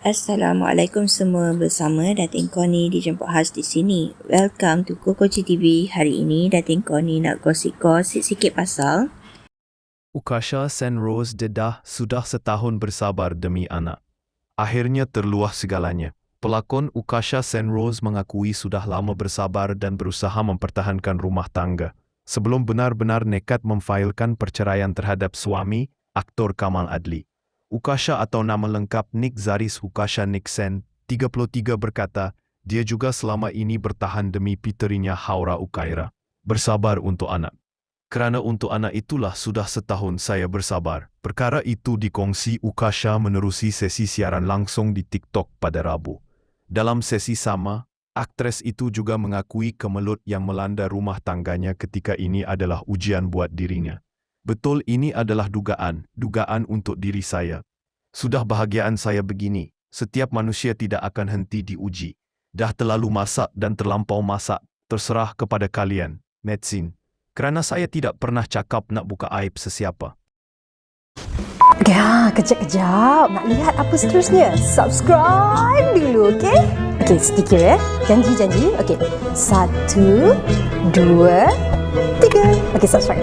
Assalamualaikum semua bersama Datin Koni dijemput khas di sini. Welcome to Kokoci TV. Hari ini Datin Koni nak gosip-gosip sikit pasal Ukasha Senrose Dedah sudah setahun bersabar demi anak. Akhirnya terluah segalanya. Pelakon Ukasha Senrose mengakui sudah lama bersabar dan berusaha mempertahankan rumah tangga sebelum benar-benar nekat memfailkan perceraian terhadap suami, aktor Kamal Adli. Ukasha atau nama lengkap Nick Zaris Ukasha Nixon, 33 berkata, dia juga selama ini bertahan demi piterinya Haura Ukaira. Bersabar untuk anak. Kerana untuk anak itulah sudah setahun saya bersabar. Perkara itu dikongsi Ukasha menerusi sesi siaran langsung di TikTok pada Rabu. Dalam sesi sama, aktris itu juga mengakui kemelut yang melanda rumah tangganya ketika ini adalah ujian buat dirinya. Betul ini adalah dugaan, dugaan untuk diri saya. Sudah bahagiaan saya begini, setiap manusia tidak akan henti diuji. Dah terlalu masak dan terlampau masak, terserah kepada kalian, Medsin. Kerana saya tidak pernah cakap nak buka aib sesiapa. Ya, kejap-kejap. Nak lihat apa seterusnya? Subscribe dulu, okey? Okey, sedikit ya. Janji-janji. Okey. Satu, dua, tiga. Okey, subscribe.